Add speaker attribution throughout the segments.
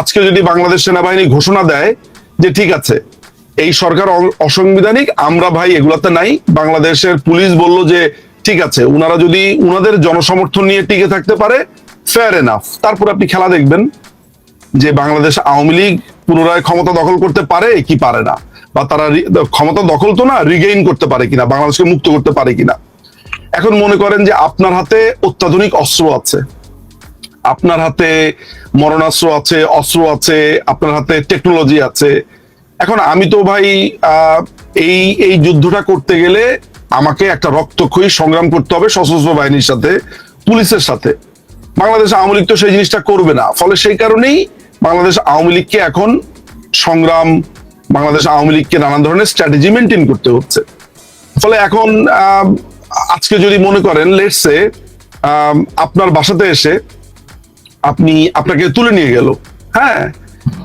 Speaker 1: আজকে যদি বাংলাদেশ সেনাবাহিনী ঘোষণা দেয় যে ঠিক আছে, এই সরকার অসাংবিধানিক, আমরা ভাই এগুলাতে নাই, বাংলাদেশের পুলিশ বলল যে ঠিক আছে, উনারা যদি উনাদের জনসমর্থন নিয়ে টিকে থাকতে পারে ফেয়ার এনাফ তারপর আপনি খেলা দেখবেন যে বাংলাদেশ আওয়ামী লীগ পুনরায় ক্ষমতা দখল করতে পারে কি পারে না, বা তারা ক্ষমতা দখল তো না রিগেইন করতে পারে কিনা, বাংলাদেশকে মুক্ত করতে পারে কিনা। এখন মনে করেন যে আপনার হাতে অত্যাধুনিক অস্ত্র আছে। আপনার হাতে মরণাস্ত্র আছে, অস্ত্র আছে, আপনার হাতে টেকনোলজি আছে। এখন আমি তো ভাই এই এই যুদ্ধটা করতে গেলে আমাকে একটা রক্তক্ষয়ী সংগ্রাম করতে হবে সশস্ত্র বাহিনীর সাথে, পুলিশের সাথে। বাংলাদেশ আওয়ামী লীগ তো সেই জিনিসটা করবে না। ফলে সেই কারণেই বাংলাদেশ আওয়ামী লীগকে এখন সংগ্রাম, বাংলাদেশ আওয়ামী লীগকে নানান ধরনের স্ট্র্যাটেজি মেনটেন করতে হচ্ছে। ফলে এখন আজকে যদি মনে করেন লেটসে আপনার বাসাতে এসে আপনি আপনাকে তুলে নিয়ে গেল। হ্যাঁ?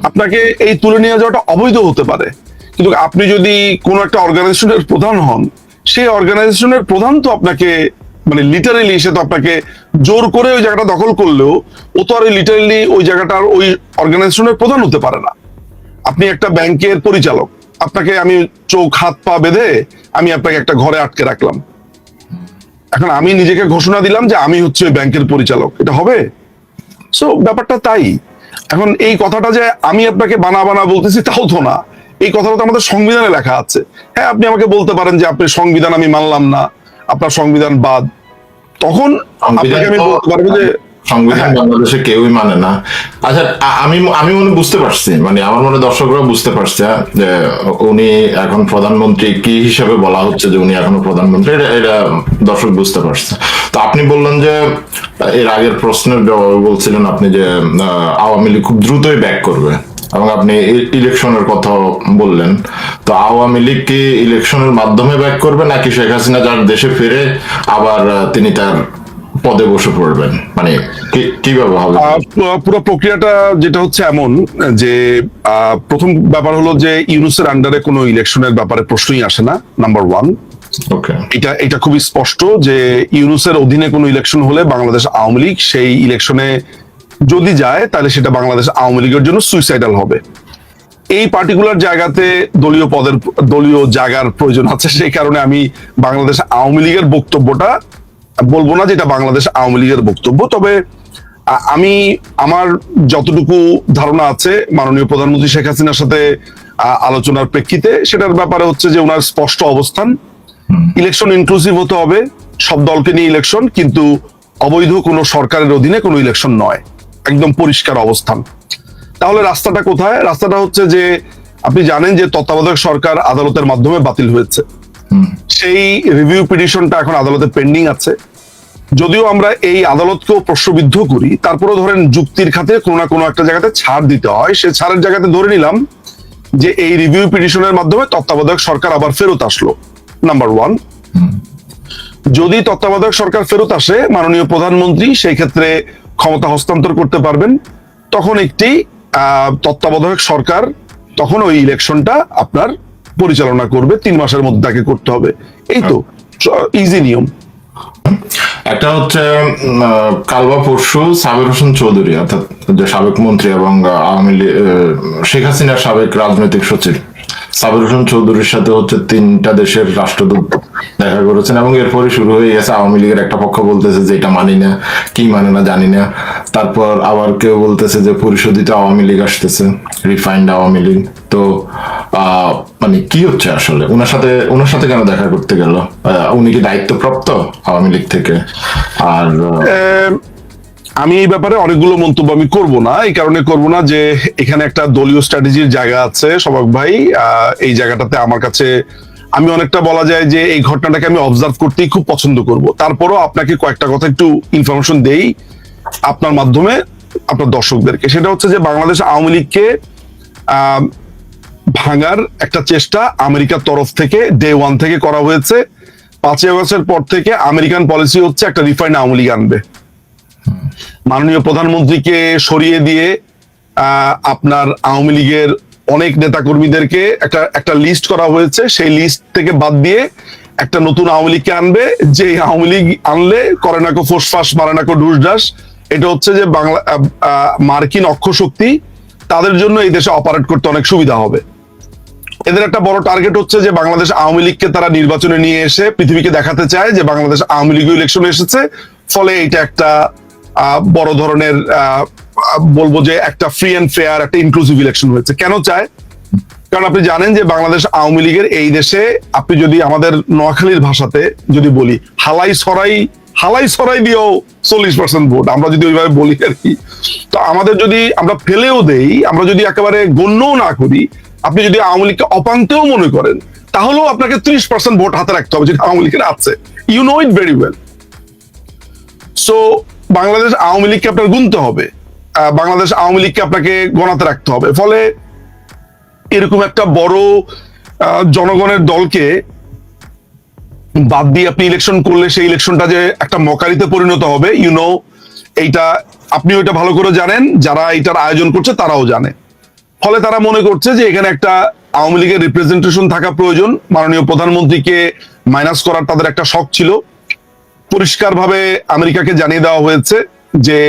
Speaker 1: আপনাকে এই তুলে নিয়ে যাওয়াটা অবৈধ হতে পারে। কিন্তু আপনি যদি কোনো একটা অর্গানাইজেশনের প্রধান হন, সেই অর্গানাইজেশনের প্রধান তো আপনাকে মানে লিটারেলি সে তো আপনাকে জোর করে ওই জায়গাটা দখল করলেও, ও তো আর লিটারেলি ওই জায়গাটার ওই অর্গানাইজেশনের প্রধান হতে পারে না। আপনি একটা ব্যাংকের পরিচালক, আপনাকে আমি চোখ, হাত, পা বেঁধে আমি আপনাকে একটা ঘরে আটকে রাখলাম। এখন আমি নিজেকে ঘোষণা দিলাম যে আমি হচ্ছে ওই ব্যাংকের পরিচালক। এটা হবে? সো ব্যাপারটা তাই। এখন এই কথাটা যে আমি আপনাকে বানা বানা বলতেছি তাও তো না। এই কথাটা তো আমাদের সংবিধানে লেখা আছে। হ্যাঁ আপনি আমাকে বলতে পারেন যে আপনি সংবিধান আমি মানলাম না আপনার সংবিধান বাদ। তখন আপনাকে আমি বলতে পারব যে
Speaker 2: সংবিধান বাংলাদেশে কেউই মানে না। আচ্ছা আমি আমি মনে বুঝতে পারছি মানে আমার মনে দর্শকরা বুঝতে পারছে যে উনি এখন প্রধানমন্ত্রী কি হিসেবে বলা হচ্ছে যে উনি এখনও প্রধানমন্ত্রী এটা এটা দর্শক বুঝতে পারছে। তো আপনি বললেন যে এর আগের প্রশ্নের জবাবে বলছিলেন আপনি যে আওয়ামী লীগ খুব দ্রুতই ব্যাক করবে এবং আপনি ইলেকশনের কথা বললেন। তো আওয়ামী লীগ কি ইলেকশনের মাধ্যমে ব্যাক করবে নাকি শেখ হাসিনা যার দেশে ফিরে আবার তিনি তার পদে বসে পড়বেন। মানে কীভাবে হবে?
Speaker 1: পুরো- পুরো প্রক্রিয়াটা যেটা হচ্ছে এমন যে প্রথম ব্যাপার হলো যে ইউনুসের আন্ডারে কোনো ইলেকশনের ব্যাপারে প্রশ্নই আসে না নাম্বার ওয়ান এটা এটা খুবই স্পষ্ট যে ইউনুসের অধীনে কোনো ইলেকশন হলে বাংলাদেশ আওয়ামী লীগ সেই ইলেকশনে যদি যায় তাহলে সেটা বাংলাদেশ আওয়ামী লীগের জন্য সুইসাইডাল হবে। এই পার্টিকুলার জায়গাতে দলীয় পদের দলীয় জায়গার প্রয়োজন আছে সেই কারণে আমি বাংলাদেশ আওয়ামী লীগের বক্তব্যটা বলব না যেটা বাংলাদেশ আওয়ামী লীগের বক্তব্য তবে আমি আমার যতটুকু ধারণা আছে মাননীয় প্রধানমন্ত্রী শেখ হাসিনার সাথে আলোচনার প্রেক্ষিতে সেটার ব্যাপারে হচ্ছে যে ওনার স্পষ্ট অবস্থান। ইলেকশন ইনক্লুসিভ হতে হবে সব দলকে নিয়ে ইলেকশন কিন্তু অবৈধ কোনো সরকারের অধীনে কোনো ইলেকশন নয়। একদম পরিষ্কার অবস্থান। তাহলে রাস্তাটা কোথায়? রাস্তাটা হচ্ছে যে আপনি জানেন যে তত্ত্বাবধায়ক সরকার আদালতের মাধ্যমে বাতিল হয়েছে। সেই রিভিউ পিটিশনটা এখন আদালতে পেন্ডিং আছে। যদিও আমরা এই আদালতকেও প্রশ্নবিদ্ধ করি তারপরেও ধরেন যুক্তির খাতে কোনো না কোনো একটা জায়গাতে ছাড় দিতে হয়। সে ছাড়ের জায়গাতে ধরে নিলাম যে এই রিভিউ পিটিশনের মাধ্যমে তত্ত্বাবধায়ক সরকার আবার ফেরত আসলো নাম্বার ওয়ান যদি তত্ত্বাবধায়ক সরকার ফেরত আসে মাননীয় প্রধানমন্ত্রী সেই ক্ষেত্রে ক্ষমতা হস্তান্তর করতে পারবেন। তখন একটি আহ, তত্ত্বাবধায়ক সরকার তখন ওই ইলেকশনটা আপনার পরিচালনা করবে, তিন মাসের মধ্যে তাকে করতে হবে। এই তো ইজি নিয়ম।
Speaker 2: একটা হচ্ছে কালবা পরশু সাবের হোসেন চৌধুরী, অর্থাৎ যে সাবেক মন্ত্রী এবং আওয়ামী লীগ শেখ হাসিনার সাবেক রাজনৈতিক সচিব। সাবের হোসেন চৌধুরীর সাথে হচ্ছে তিনটা দেশের রাষ্ট্রদূত দেখা করেছেন এবং এরপরে শুরু হয়ে গেছে আওয়ামী লীগের একটা পক্ষ বলতেছে যে এটা মানি না, কি মানে না জানি না। তারপর আবার কেউ বলতেছে যে পরিশোধিত আওয়ামী লীগ আসতেছে রিফাইন্ড আওয়ামী লীগ। তো মানে কি হচ্ছে আসলে? ওনার সাথে ওনার সাথে কেন দেখা করতে গেল? উনি কি দায়িত্বপ্রাপ্ত আওয়ামী লীগ থেকে? আর
Speaker 1: আমি এই ব্যাপারে অনেকগুলো মন্তব্য আমি করব না, এই কারণে করব না যে এখানে একটা দলীয় স্ট্র্যাটেজির জায়গা আছে, সবাক ভাই এই জায়গাটাতে আমার কাছে আমি অনেকটা বলা যায় যে এই ঘটনাটাকে আমি অবজার্ভ করতেই খুব পছন্দ করব। তারপরও আপনাকে কয়েকটা কথা একটু ইনফরমেশন দেই আপনার মাধ্যমে, আপনার দর্শকদেরকে। সেটা হচ্ছে যে বাংলাদেশ আওয়ামী লীগকে ভাঙার একটা চেষ্টা আমেরিকার তরফ থেকে ডে ওয়ান থেকে করা হয়েছে। পাঁচই আগস্টের পর থেকে আমেরিকান পলিসি হচ্ছে একটা রিফাইন্ড আওয়ামী লীগ আনবে। মাননীয় প্রধানমন্ত্রীকে সরিয়ে দিয়ে আপনার আওয়ামী লীগের অনেক নেতাকর্মীদেরকে একটা একটা লিস্ট করা হয়েছে। সেই লিস্ট থেকে বাদ দিয়ে একটা নতুন আওয়ামী লীগকে আনবে। যে আওয়ামী লীগ আনলে করে নাকো ফোসফাস মারে নাকো ঢুসঢাস এটা হচ্ছে যে বাংলা মার্কিন অক্ষশক্তি তাদের জন্য এই দেশে অপারেট করতে অনেক সুবিধা হবে। এদের একটা বড় টার্গেট হচ্ছে যে বাংলাদেশ আওয়ামী লীগকে তারা নির্বাচনে নিয়ে এসে পৃথিবীকে দেখাতে চায় যে বাংলাদেশ আওয়ামী লীগ ইলেকশনে এসেছে। ফলে এটা একটা বড় ধরনের বলব যে একটা ফ্রি অ্যান্ড ফেয়ার একটা ইনক্লুসিভ ইলেকশন হয়েছে। কেন চায়? কারণ আপনি জানেন যে বাংলাদেশ আওয়ামী লীগের এই দেশে আপনি যদি আমাদের নোয়াখালীর ভাষাতে যদি বলি, হালাই সরাই হালাই সরাই দিয়েও চল্লিশ পার্সেন্ট ভোট। আমরা যদি ওইভাবে বলি আর কি। তো আমাদের যদি আমরা ফেলেও দেই, আমরা যদি একেবারে গণ্যও না করি, আপনি যদি আওয়ামী লীগকে অপাঙ্কেও মনে করেন, তাহলেও আপনাকে ত্রিশ পার্সেন্ট ভোট হাতে রাখতে হবে, যেটা আওয়ামী লীগের আছে। You know it very well so Bangladesh Awami লীগকে আপনার গুনতে হবে। বাংলাদেশ আওয়ামী লীগকে আপনাকে গণাতে রাখতে হবে। ফলে এরকম একটা বড় জনগণের দলকে বাদ দিয়ে আপনি ইলেকশন করলে সেই ইলেকশনটা যে একটা মকারিতে পরিণত হবে ইউ নো এইটা আপনি ওইটা ভালো করে জানেন, যারা এটার আয়োজন করছে তারাও জানে। ফলে তারা মনে করছে যে এখানে একটা আওয়ামী লীগের রিপ্রেজেন্টেশন থাকা প্রয়োজন। মাননীয় প্রধানমন্ত্রীকে মাইনাস করার তাদের একটা শখ ছিল। পরিষ্কারভাবে আমেরিকাকে জানিয়ে দেওয়া হয়েছে যে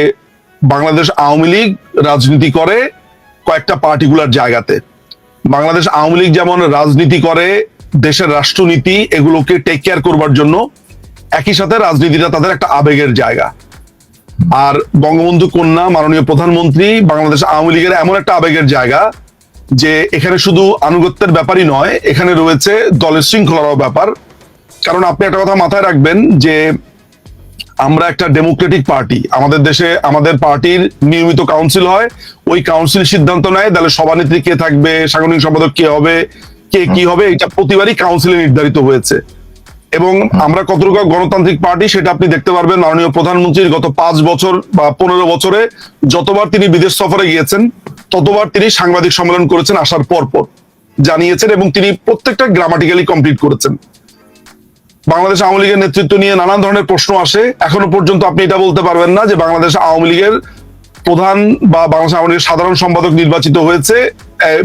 Speaker 1: বাংলাদেশ আওয়ামী লীগ রাজনীতি করে কয়েকটা পার্টিকুলার জায়গাতে। বাংলাদেশ আওয়ামী লীগ যেমন রাজনীতি করে, দেশের রাষ্ট্রনীতি এগুলোকে টেক কেয়ার করবার জন্য, একই সাথে রাজনীতিটা তাদের একটা আবেগের জায়গা। আর বঙ্গবন্ধু কন্যা, মাননীয় প্রধানমন্ত্রী বাংলাদেশ আওয়ামী লীগের এমন একটা আবেগের জায়গা যে এখানে শুধু আনুগত্যের ব্যাপারই নয়, এখানে রয়েছে দলের শৃঙ্খলারও ব্যাপার। কারণ আপনি একটা কথা মাথায় রাখবেন যে আমরা একটা ডেমোক্রেটিক পার্টি আমাদের দেশে আমাদের পার্টির নিয়মিত কাউন্সিল হয়। ওই কাউন্সিল সিদ্ধান্ত নেয়, তাহলে সভানেত্রী কে থাকবে, সাংগঠনিক সম্পাদক কে হবে, কে কি হবে, এটা প্রতিবারই কাউন্সিলে নির্ধারিত হয়েছে। এবং আমরা কতটুকু গণতান্ত্রিক পার্টি সেটা আপনি দেখতে পারবেন মাননীয় প্রধানমন্ত্রীর গত পাঁচ বছর বা পনেরো বছরে যতবার তিনি বিদেশ সফরে গিয়েছেন, ততবার তিনি সাংবাদিক সম্মেলন করেছেন আসার পর পর জানিয়েছেন এবং তিনি প্রত্যেকটা গ্রামাটিক্যালি কমপ্লিট করেছেন। বাংলাদেশ আওয়ামী লীগের নেতৃত্ব নিয়ে নানান ধরনের প্রশ্ন আসে। এখনও পর্যন্ত আপনি এটা বলতে পারবেন না যে বাংলাদেশ আওয়ামী লীগের প্রধান বা বাংলাদেশ আওয়ামী লীগের সাধারণ সম্পাদক নির্বাচিত হয়েছে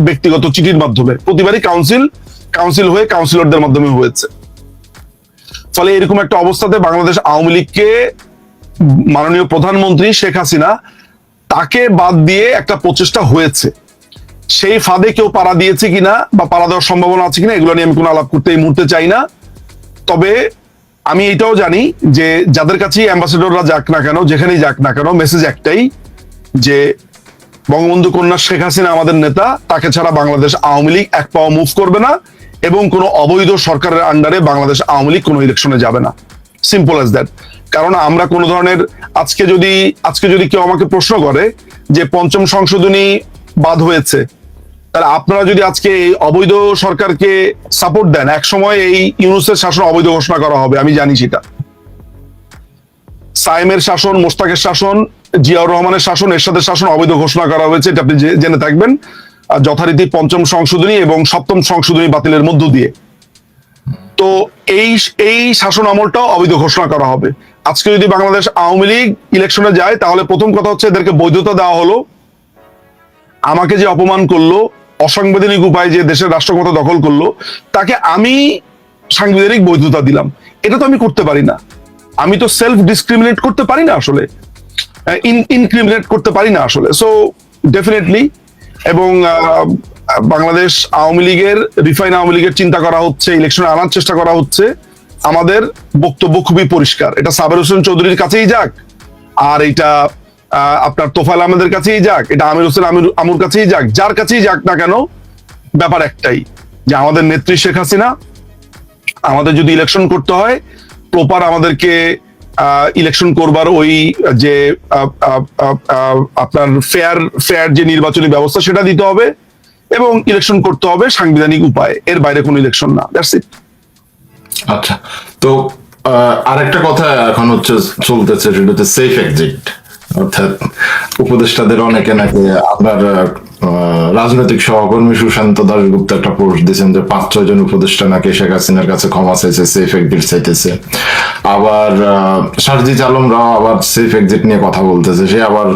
Speaker 1: ব্যক্তিগত চিঠির মাধ্যমে। প্রতিবারই কাউন্সিল কাউন্সিল হয়ে কাউন্সিলরদের মাধ্যমে হয়েছে। ফলে এরকম একটা অবস্থাতে বাংলাদেশ আওয়ামী লীগকে মাননীয় প্রধানমন্ত্রী শেখ হাসিনা তাকে বাদ দিয়ে একটা প্রচেষ্টা হয়েছে। সেই ফাঁদে কেউ পাড়া দিয়েছে কিনা বা পাড়া দেওয়ার সম্ভাবনা আছে কিনা, এগুলো নিয়ে আমি কোনো আলাপ করতে এই মুহূর্তে চাই না। তবে আমি এটাও জানি যে যাদের কাছেই অ্যাম্বাসেডররা যাক না কেন, যেখানেই যাক না কেন মেসেজ একটাই যে বঙ্গবন্ধু কন্যা শেখ হাসিনা আমাদের নেতা, তাকে ছাড়া বাংলাদেশ আওয়ামী লীগ এক পাও মুভ করবে না এবং কোনো অবৈধ সরকারের আন্ডারে বাংলাদেশ আওয়ামী লীগ কোনো ইলেকশনে যাবে না। সিম্পল অ্যাজ দ্যাট কারণ আমরা কোনো ধরনের আজকে যদি আজকে যদি কেউ আমাকে প্রশ্ন করে যে পঞ্চম সংশোধনী বাদ হয়েছে তাহলে আপনারা যদি আজকে এই অবৈধ সরকারকে সাপোর্ট দেন এক সময় এই ইউনুসের শাসন অবৈধ ঘোষণা করা হবে, আমি জানি সেটা। সাইমের শাসন, মোস্তাকের শাসন, জিয়াউর রহমানের শাসন, এরশাদের শাসন অবৈধ ঘোষণা করা হয়েছে, এটা আপনি জেনে থাকবেন। যথারীতি পঞ্চম সংশোধনী এবং সপ্তম সংশোধনী বাতিলের মধ্য দিয়ে। তো এই এই শাসন আমলটাও অবৈধ ঘোষণা করা হবে। আজকে যদি বাংলাদেশ আওয়ামী লীগ ইলেকশনে যায়, তাহলে প্রথম কথা হচ্ছে এদেরকে বৈধতা দেওয়া হলো। আমাকে যে অপমান করল অসাংবিধানিক উপায়ে যে দেশের রাষ্ট্রক্ষমতা দখল করল, তাকে আমি সাংবিধানিক বৈধতা দিলাম। এটা তো আমি করতে পারি না। আমি তো সেলফ ডিসক্রিমিনেট করতে পারি না আসলে। ইনক্রিমিনেট করতে পারি না আসলে। সো ডেফিনেটলি এবং বাংলাদেশ আওয়ামী লীগের রিফাইন আওয়ামী লীগের চিন্তা করা হচ্ছে ইলেকশনে আনার চেষ্টা করা হচ্ছে। আমাদের বক্তব্য খুবই পরিষ্কার। এটা সাবের হোসেন চৌধুরীর কাছেই যাক। আর এটা আপনার তোফাল আমাদের কাছেই যাক, এটা আমির হোসেন আমির আমুর কাছেই যাক, যার কাছেই যাক না কেন, ব্যাপার একটাই যে আমাদের নেত্রী শেখ হাসিনা, আমাদের যদি ইলেকশন করতে হয় প্রপার আমাদেরকে ইলেকশন করবার ওই যে আপনার ফেয়ার ফেয়ার যে নির্বাচনী ব্যবস্থা সেটা দিতে হবে এবং ইলেকশন করতে হবে সাংবিধানিক উপায়, এর বাইরে কোনো ইলেকশন না দ্যাটস ইট
Speaker 2: আচ্ছা তো আরেকটা কথা এখন হচ্ছে চলতেছে, সেটা হচ্ছে সেফ এক্সিট অর্থাৎ উপদেষ্টাদের অনেকে নাকি আপনার রাজনৈতিক সহকর্মী সুশান্ত দাশগুপ্ত একটা পোস্ট দিয়েছেন যে পাঁচ, ছয় জন উপদেষ্টা নাকি শেখ হাসিনার কাছে ক্ষমা চাইছে সেফ এক্সিট চাইতেছে। আবার সারজিৎ আবার সেফ এক্সিট নিয়ে কথা বলতেছে। সে আবার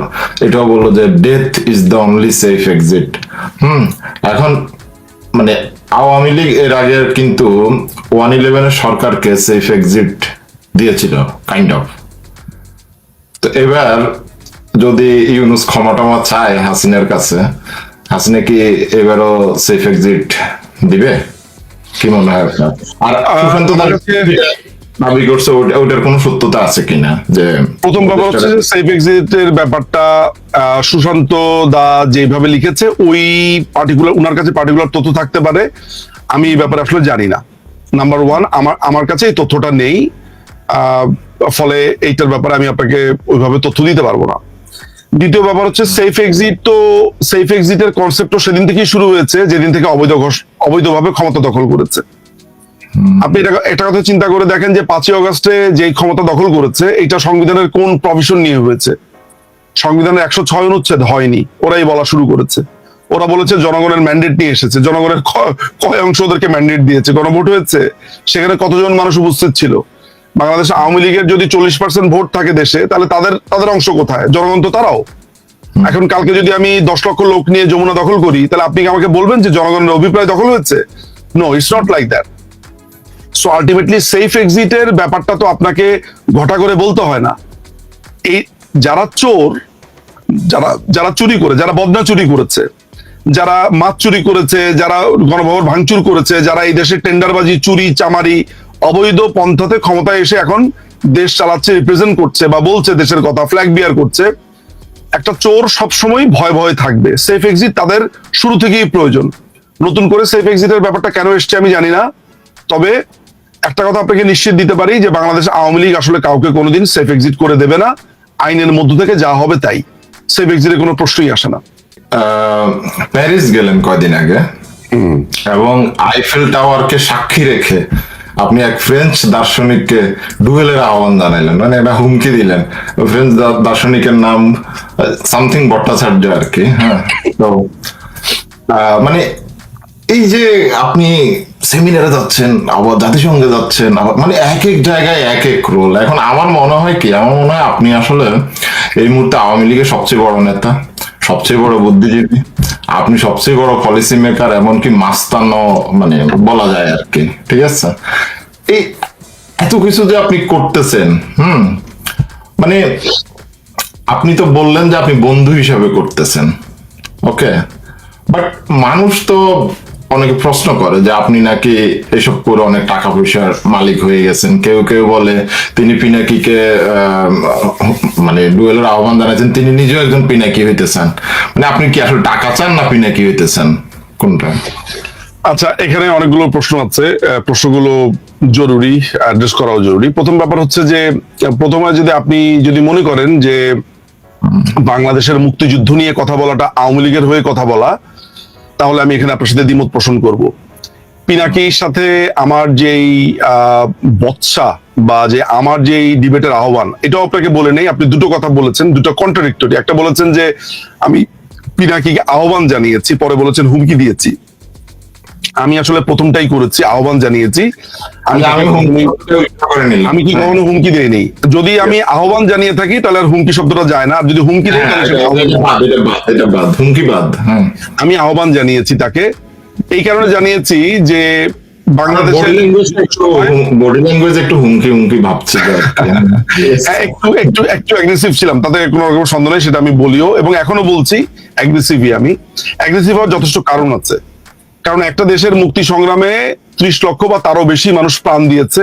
Speaker 2: এটাও বলল যে death is the only safe exit hmm, এখন মানে আওয়ামী লীগ এর আগে কিন্তু ওয়ান ইলেভেনের সরকারকে সেফ এক্সিট দিয়েছিল কাইন্ড অফ তো এবার যদি ইউনুস ক্ষমা টমা চায় হাসিনার কাছে হাসিনা কি এবারও সেফ এক্সিট দিবে? কি মনে হয় আপনার? আর সুশান্ত দাবি করছে ওটার কোনো সত্যতা আছে কিনা যে
Speaker 1: প্রথম ব্যাপার হচ্ছে সেফ এক্সিটের ব্যাপারটা সুশান্ত দা যেভাবে লিখেছে ওই পার্টিকুলার ওনার কাছে পার্টিকুলার তথ্য থাকতে পারে। আমি এই ব্যাপারে আসলে জানি না। নাম্বার ওয়ান আমার আমার কাছে এই তথ্যটা নেই। আহ, ফলে এইটার ব্যাপারে আমি আপনাকে ওইভাবে তথ্য দিতে পারব না। দ্বিতীয় ব্যাপার হচ্ছে সেফ এক্সিট তো সেফ এক্সিটের কনসেপ্টও সেদিন থেকেই শুরু হয়েছে যেদিন থেকে অবৈধ অবৈধভাবে ক্ষমতা দখল করেছে। আপনি এটা এটা কথা চিন্তা করে দেখেন যে পাঁচই অগস্টে যে ক্ষমতা দখল করেছে এটা সংবিধানের কোন প্রভিশন নিয়ে হয়েছে? সংবিধানের একশো ছয় অনুচ্ছেদ হয়নি ওরাই বলা শুরু করেছে। ওরা বলেছে জনগণের ম্যান্ডেট নিয়ে এসেছে জনগণের কয় অংশ ওদেরকে ম্যান্ডেট দিয়েছে গণভোট হয়েছে সেখানে কতজন মানুষ উপস্থিত ছিল? বাংলাদেশ আওয়ামী লীগের যদি চল্লিশ পার্সেন্ট ভোট থাকে দেশে, তাহলে তাদের তাদের অংশ কোথায়? জনগণ তো তারাও। এখন কালকে যদি আমি দশ লক্ষ লোক নিয়ে যমুনা দখল করি, তাহলে আপনি কি আমাকে বলবেন যে জনগণের অভিপ্রায় দখল হয়েছে? No it's not like that so ultimately safe এক্সিটের ব্যাপারটা তো আপনাকে ঘটা করে বলতে হয় না। এই যারা চোর, যারা যারা চুরি করে, যারা বদনা চুরি করেছে, যারা মাছ চুরি করেছে, যারা গণভবন ভাঙচুর করেছে, যারা এই দেশে টেন্ডারবাজি চুরি, চামারি অবৈধ পন্থাতে ক্ষমতায় এসে এখন দেশ চালাচ্ছে রিপ্রেজেন্ট করছে বা বলছে দেশের কথা ফ্ল্যাগ বিয়ার করছে। একটা চোর সবসময় ভয় ভয় থাকবে। সেফ এক্সিট তাদের শুরু থেকেই প্রয়োজন। নতুন করে সেফ এক্সিটের ব্যাপারটা কেন এসছে আমি জানি না। তবে একটা কথা আপনাকে নিশ্চিত দিতে পারি যে বাংলাদেশ আওয়ামী লীগ আসলে কাউকে কোনোদিন সেফ এক্সিট করে দেবে না। আইনের মধ্য থেকে যা হবে তাই। সেফ এক্সিটের কোনো প্রশ্নই আসে না।
Speaker 2: প্যারিস গেলেন কয়দিন আগে। এবং আইফেল টাওয়ারকে সাক্ষী রেখে আপনি এক ফ্রেঞ্চ দার্শনিককে ডুয়েলের আহ্বান জানাইলেন মানে একটা হুমকি দিলেন। ফ্রেঞ্চ দার্শনিকের নাম সামথিং ভট্টাচার্য আর কি হ্যাঁ। তো মানে এই যে আপনি সেমিনারে যাচ্ছেন, আবার জাতিসংঘে যাচ্ছেন, আবার মানে এক এক জায়গায় এক এক রোল এখন আমার মনে হয় কি, আমার মনে হয় আপনি আসলে এই মুহূর্তে আওয়ামী লীগের সবচেয়ে বড় নেতা, সবচেয়ে বড় বুদ্ধিজীবী। আপনি সবচেয়ে বড় পলিসি মেকার এমনকি মাস্তানো মানে বলা যায় আর কি, ঠিক আছে? এই এত কিছু যে আপনি করতেছেন, হুম? মানে আপনি তো বললেন যে আপনি বন্ধু হিসাবে করতেছেন ওকে বাট মানুষ তো অনেকে প্রশ্ন করে যে আপনি নাকি এসব করে অনেক টাকা পয়সার মালিক হয়ে গেছেন। কেউ কেউ বলে তিনি পিনাকিকে আহ, মানে ডুয়েলের আহ্বান জানাচ্ছেন তিনি নিজেও একজন পিনাকি হইতেছেন। মানে আপনি কি আসলে টাকা চান না পিনাকি হইতেছেন? কোনটা?
Speaker 1: আচ্ছা এখানে অনেকগুলো প্রশ্ন আছে। প্রশ্নগুলো জরুরি অ্যাড্রেস করাও জরুরি। প্রথম ব্যাপার হচ্ছে যে প্রথমে যদি আপনি যদি মনে করেন যে বাংলাদেশের মুক্তিযুদ্ধ নিয়ে কথা বলাটা আওয়ামী লীগের হয়ে কথা বলা তাহলে আমি এখানে আপনার সাথে দ্বিমত পোষণ করব। পিনাকির সাথে আমার যেই বৎসা বা যে আমার যেই ডিবেটের আহ্বান, এটাও আপনাকে বলে নেই। আপনি দুটো কথা বলেছেন, দুটো কন্ট্রাডিক্টরি একটা বলেছেন যে, আমি পিনাকিকে আহ্বান জানিয়েছি, পরে বলেছেন হুমকি দিয়েছি। আমি আসলে প্রথমটাই করেছি আহ্বান জানিয়েছি। আমি কি কখনো হুমকি দেইনি। যদি আমি আহ্বান জানিয়ে থাকি তাহলে আর হুমকি শব্দটা যায় না। আর যদি হুমকি দেই
Speaker 2: হ্যাঁ, হুমকি বাদ হ্যাঁ।
Speaker 1: আমি আহ্বান জানিয়েছি তাকে। এই কারণে জানিয়েছি যে বাংলাদেশের
Speaker 2: একটু বডি ল্যাঙ্গুয়েজ একটু হুমকি হুমকি ভাবছি
Speaker 1: হ্যাঁ, একটু একটু একটু অ্যাগ্রেসিভ ছিলাম তাতে কোনো রকম সন্দেহ নেই সেটা আমি বলিও। এবং এখনও বলছি অ্যাগ্রেসিভই আমি। অ্যাগ্রেসিভ হওয়ার যথেষ্ট কারণ আছে। কারণ একটা দেশের মুক্তি সংগ্রামে ত্রিশ লক্ষ বা তারও বেশি মানুষ প্রাণ দিয়েছে।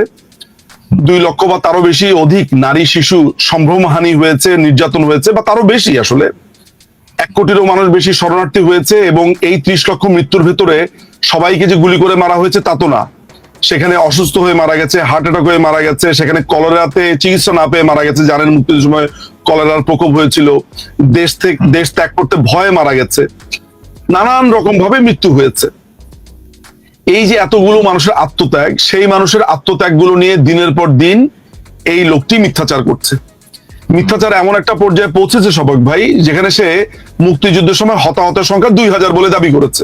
Speaker 1: দুই লক্ষ বা তারও বেশি অধিক নারী, শিশু সম্ভ্রমহানি হয়েছে, নির্যাতন হয়েছে বা তারও বেশি আসলে। এক কোটিরও মানুষ বেশি শরণার্থী হয়েছে এবং এই ত্রিশ লক্ষ মৃত্যুর ভেতরে সবাইকে যে গুলি করে মারা হয়েছে তা তো না। সেখানে অসুস্থ হয়ে মারা গেছে, হার্ট অ্যাটাক হয়ে মারা গেছে, সেখানে কলেরাতে চিকিৎসা না পেয়ে মারা গেছে, জানেন মুক্তির সময় কলেরার প্রকোপ হয়েছিল। দেশ থেকে দেশ ত্যাগ করতে ভয়ে মারা গেছে। নানান রকম ভাবে মৃত্যু হয়েছে। এই যে এতগুলো মানুষের আত্মত্যাগ, সেই মানুষের আত্মত্যাগগুলো নিয়ে দিনের পর দিন এই লোকটি মিথ্যাচার করছে। মিথ্যাচার এমন একটা পর্যায়ে পৌঁছেছে সবক ভাই, যেখানে সে মুক্তিযুদ্ধের সময় হতাহতের সংখ্যা দুই হাজার বলে দাবি করেছে।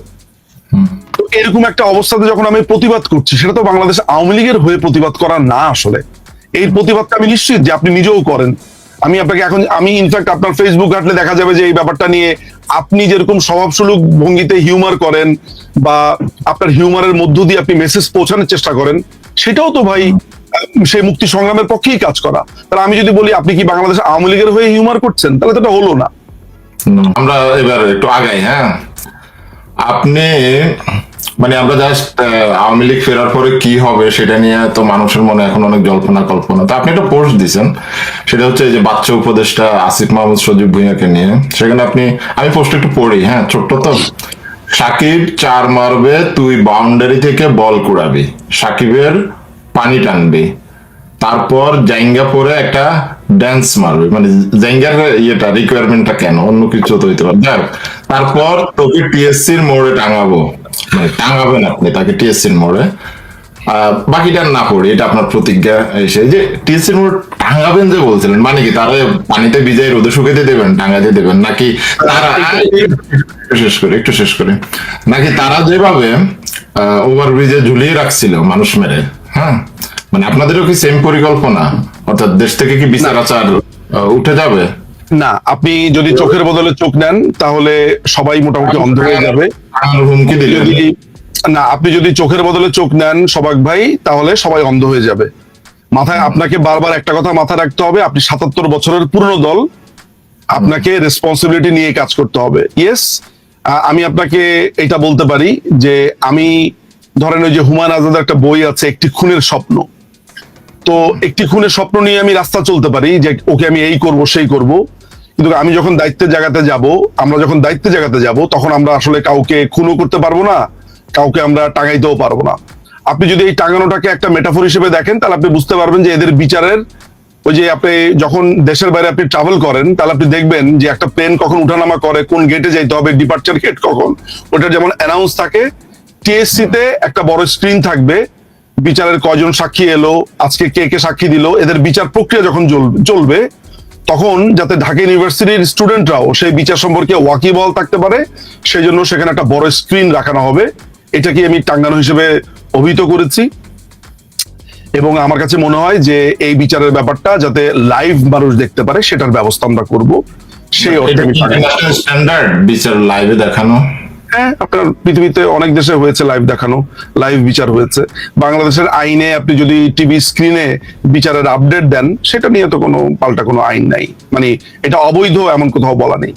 Speaker 1: তো এরকম একটা অবস্থাতে যখন আমি প্রতিবাদ করছি, সেটা তো বাংলাদেশ আওয়ামী লীগের হয়ে প্রতিবাদ করা না আসলে। এই প্রতিবাদটা আমি নিশ্চিত যে আপনি নিজেও করেন। আমি আপনাকে এখন, আমি ইনফ্যাক্ট আপনার ফেসবুক ঘাটলে দেখা যাবে যে এই ব্যাপারটা নিয়ে আপনি যেরকম স্বভাবসুলভ ভঙ্গিতে হিউমার করেন বা আপনার হিউমারের মধ্য দিয়ে আপনি মেসেজ পৌঁছানোর চেষ্টা করেন, সেটাও তো ভাই সেই মুক্তি সংগ্রামের পক্ষেই কাজ করা। তাহলে আমি যদি বলি, আপনি কি বাংলাদেশ আওয়ামী লীগের হয়ে হিউমার করছেন? তাহলে তো হলো না,
Speaker 2: আমরা এবার একটু আগাই হ্যাঁ? আপনি মানে আমরা জাস্ট আওয়ামী লীগ ফেরার পরে কি হবে সেটা নিয়ে তো মানুষের মনে এখন অনেক জল্পনা কল্পনা। তো আপনি একটা পোস্ট দিছেন, সেটা হচ্ছে যে বাচ্চা উপদেষ্টা আসিফ মাহমুদ সজীব ভুঁইয়াকে নিয়ে। সেখানে আপনি, আমি পোস্ট একটু পড়ি হ্যাঁ ছোট্ট তো। সাকিব চার মারবে, তুই বাউন্ডারি থেকে বল কুড়াবি। সাকিবের পানি টানবি। তারপর জাইঙ্গা পরে একটা ড্যান্স মারবে। মানে জাইঙ্গার ইয়েটা রিকোয়ারমেন্টটা কেন? অন্য কিছু তো হইতে পারে। তারপর তোকে টিএসসির মোড়ে টাঙাবো। মানে টাঙাবেন আপনি তাকে টিএসসির মোড়ে। বাকিটা না এটা আপনার প্রতিজ্ঞা এসে যে টিএসসির মোড়ে টাঙাবেন যে বলছিলেন মানে কি তারা পানিতে রোদে দেবেন দেবেন? নাকি তারা শেষ করে, একটু শেষ করে। নাকি তারা যেভাবে ওভার ব্রিজে ঝুলিয়ে রাখছিল মানুষ মেরে হ্যাঁ? মানে আপনাদেরও কি সেম পরিকল্পনা? অর্থাৎ দেশ থেকে কি বিচার আচার উঠে যাবে?
Speaker 1: না আপনি যদি চোখের বদলে চোখ নেন তাহলে সবাই মোটামুটি অন্ধ হয়ে যাবে।
Speaker 2: হুমকি
Speaker 1: না আপনি যদি চোখের বদলে চোখ নেন সবাক ভাই তাহলে সবাই অন্ধ হয়ে যাবে। মাথায় আপনাকে বারবার একটা কথা মাথায় রাখতে হবে আপনি সাতাত্তর বছরের পুরনো দল। আপনাকে রেসপন্সিবিলিটি নিয়ে কাজ করতে হবে। ইয়েস আমি আপনাকে এটা বলতে পারি যে আমি ধরেন ওই যে হুমায়ুন আজাদের একটা বই আছে একটি খুনের স্বপ্ন। তো একটি খুনের স্বপ্ন নিয়ে আমি রাস্তা চলতে পারি যে ওকে আমি এই করব সেই করব। কিন্তু আমি যখন দায়িত্বের জায়গাতে যাব, আমরা যখন দায়িত্বের জায়গাতে যাব, তখন আমরা আসলে কাউকে খুনও করতে পারব না, কাউকে আমরা টাঙাইতেও পারব না। আপনি যদি এই টাঙানোটাকে একটা মেটাফোর হিসেবে দেখেন, তাহলে আপনি বুঝতে পারবেন যে এদের বিচারের ওই যে আপনি যখন দেশের বাইরে আপনি ট্রাভেল করেন, তাহলে আপনি দেখবেন যে একটা প্লেন কখন উঠানামা করে, কোন গেটে যাইতে হবে ডিপার্চার গেট কখন। ওটা যেমন অ্যানাউন্স থাকে টিএসসি তে একটা বড় স্ক্রিন থাকবে, বিচারের কজন সাক্ষী এলো, আজকে কে কে সাক্ষী দিল, এদের বিচার প্রক্রিয়া যখন চলবে তখন যাতে ঢাকা ইউনিভার্সিটির স্টুডেন্টরাও সেই বিচার সম্পর্কে ওয়াকিবল থাকতে পারে সেই জন্য সেখানে একটা বড় স্ক্রিন রাখানো হবে। এটাকে আমি টাঙ্গানো হিসেবে অভিহিত করেছি। এবং আমার কাছে মনে হয় যে এই বিচারের ব্যাপারটা যাতে লাইভ মানুষ দেখতে পারে সেটার ব্যবস্থা আমরা করব। সেই অর্থে আমি
Speaker 2: স্ট্যান্ডার্ড বিচার লাইভে দেখানো?
Speaker 1: হ্যাঁ আপনার পৃথিবীতে অনেক দেশে হয়েছে লাইভ দেখানো লাইভ বিচার হয়েছে। বাংলাদেশের আইনে আপনি যদি টিভি স্ক্রিনে বিচারের আপডেট দেন, সেটা নিয়ে তো কোনো, পাল্টা কোনো আইন নাই। মানে এটা অবৈধ, এমন কোথাও বলা নেই।